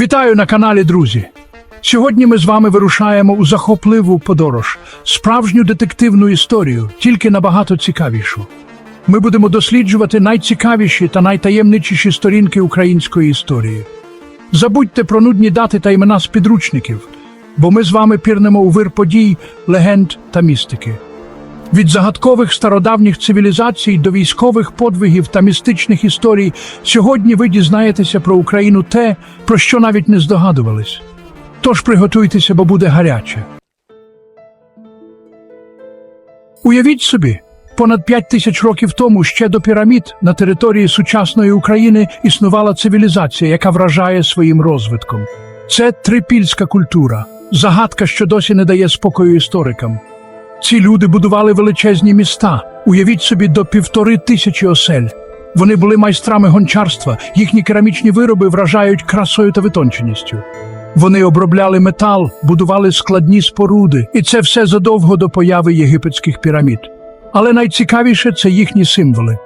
Вітаю на каналі, друзі! Сьогодні ми з вами вирушаємо у захопливу подорож, справжню детективну історію, тільки набагато цікавішу. Ми будемо досліджувати найцікавіші та найтаємничіші сторінки української історії. Забудьте про нудні дати та імена з підручників, бо ми з вами пірнемо у вир подій, легенд та містики. Від загадкових стародавніх цивілізацій до військових подвигів та містичних історій сьогодні ви дізнаєтеся про Україну те, про що навіть не здогадувались. Тож приготуйтеся, бо буде гаряче. Уявіть собі, понад п'ять тисяч років тому ще до пірамід на території сучасної України існувала цивілізація, яка вражає своїм розвитком. Це трипільська культура, загадка, що досі не дає спокою історикам. Ці люди будували величезні міста, уявіть собі, до півтори тисячі осель. Вони були майстрами гончарства, їхні керамічні вироби вражають красою та витонченістю. Вони обробляли метал, будували складні споруди, і це все задовго до появи єгипетських пірамід. Але найцікавіше це їхні символи.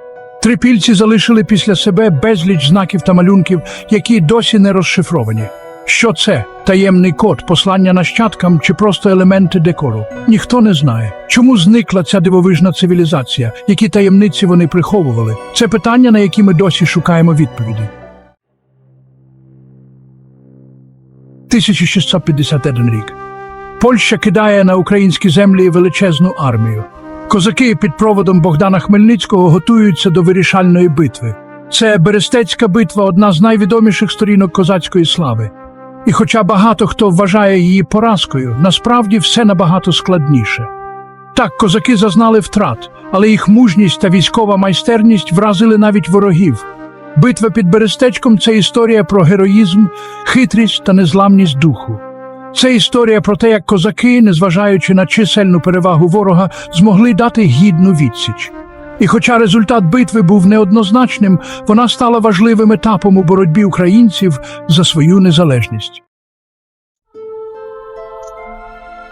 Трипільці залишили після себе безліч знаків та малюнків, які досі не розшифровані. Що це? Таємний код, послання нащадкам чи просто елементи декору? Ніхто не знає. Чому зникла ця дивовижна цивілізація, які таємниці вони приховували? Це питання, на які ми досі шукаємо відповіді. 1651 рік. Польща кидає на українські землі величезну армію. Козаки під проводом Богдана Хмельницького готуються до вирішальної битви. Це Берестецька битва одна з найвідоміших сторінок козацької слави. І хоча багато хто вважає її поразкою, насправді все набагато складніше. Так, козаки зазнали втрат, але їх мужність та військова майстерність вразили навіть ворогів. Битва під Берестечком це історія про героїзм, хитрість та незламність духу. Це історія про те, як козаки, незважаючи на чисельну перевагу ворога, змогли дати гідну відсіч. І хоча результат битви був неоднозначним, вона стала важливим етапом у боротьбі українців за свою незалежність.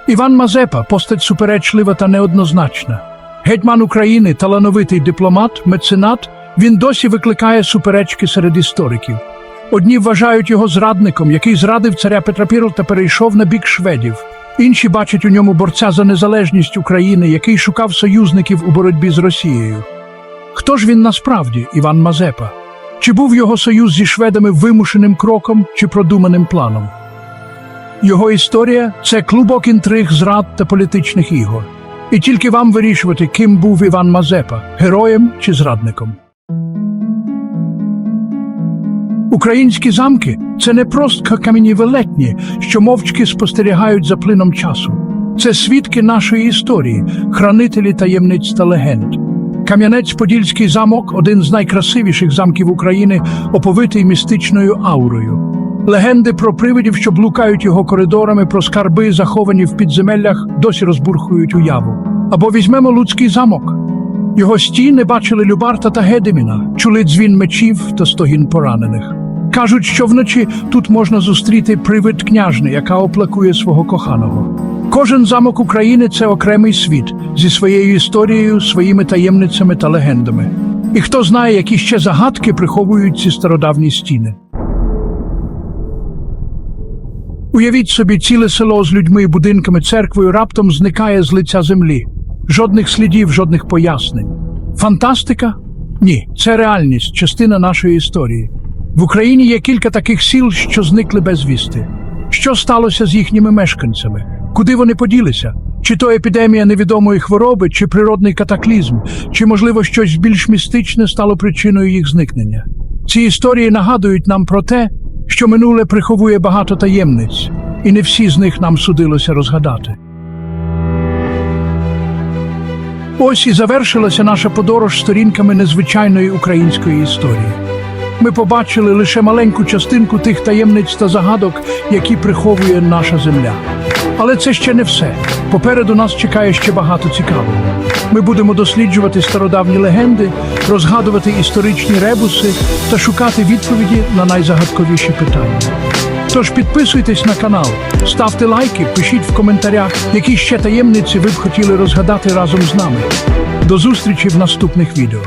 Іван Мазепа постать суперечлива та неоднозначна. Гетьман України, талановитий дипломат, меценат, він досі викликає суперечки серед істориків. Одні вважають його зрадником, який зрадив царя Петра І та перейшов на бік шведів. Інші бачать у ньому борця за незалежність України, який шукав союзників у боротьбі з Росією. Хто ж він насправді, Іван Мазепа? Чи був його союз зі шведами вимушеним кроком чи продуманим планом? Його історія це клубок інтриг, зрад та політичних ігор. І тільки вам вирішувати, ким був Іван Мазепа героєм чи зрадником. Українські замки це не просто кам'яні велетні, що мовчки спостерігають за плином часу. Це свідки нашої історії, хранителі таємниць та легенд. Кам'янець-Подільський замок один з найкрасивіших замків України, оповитий містичною аурою. Легенди про привидів, що блукають його коридорами, про скарби, заховані в підземеллях, досі розбурхують уяву. Або візьмемо Луцький замок. Його стіни бачили Любарта та Гедеміна, чули дзвін мечів та стогін поранених. Кажуть, що вночі тут можна зустріти привид княжни, яка оплакує свого коханого. Кожен замок України це окремий світ зі своєю історією, своїми таємницями та легендами. І хто знає, які ще загадки приховують ці стародавні стіни. Уявіть собі, ціле село з людьми, будинками, церквою раптом зникає з лиця землі. Жодних слідів, жодних пояснень. Фантастика? Ні, це реальність, частина нашої історії. В Україні є кілька таких сіл, що зникли без вісти. Що сталося з їхніми мешканцями? Куди вони поділися? Чи то епідемія невідомої хвороби, чи природний катаклізм, чи, можливо, щось більш містичне стало причиною їх зникнення? Ці історії нагадують нам про те, що минуле приховує багато таємниць, і не всі з них нам судилося розгадати. Ось і завершилася наша подорож сторінками незвичайної української історії. Ми побачили лише маленьку частинку тих таємниць та загадок, які приховує наша земля. Але це ще не все. Попереду нас чекає ще багато цікавого. Ми будемо досліджувати стародавні легенди, розгадувати історичні ребуси та шукати відповіді на найзагадковіші питання. Тож підписуйтесь на канал, ставте лайки, пишіть в коментарях, які ще таємниці ви б хотіли розгадати разом з нами. До зустрічі в наступних відео.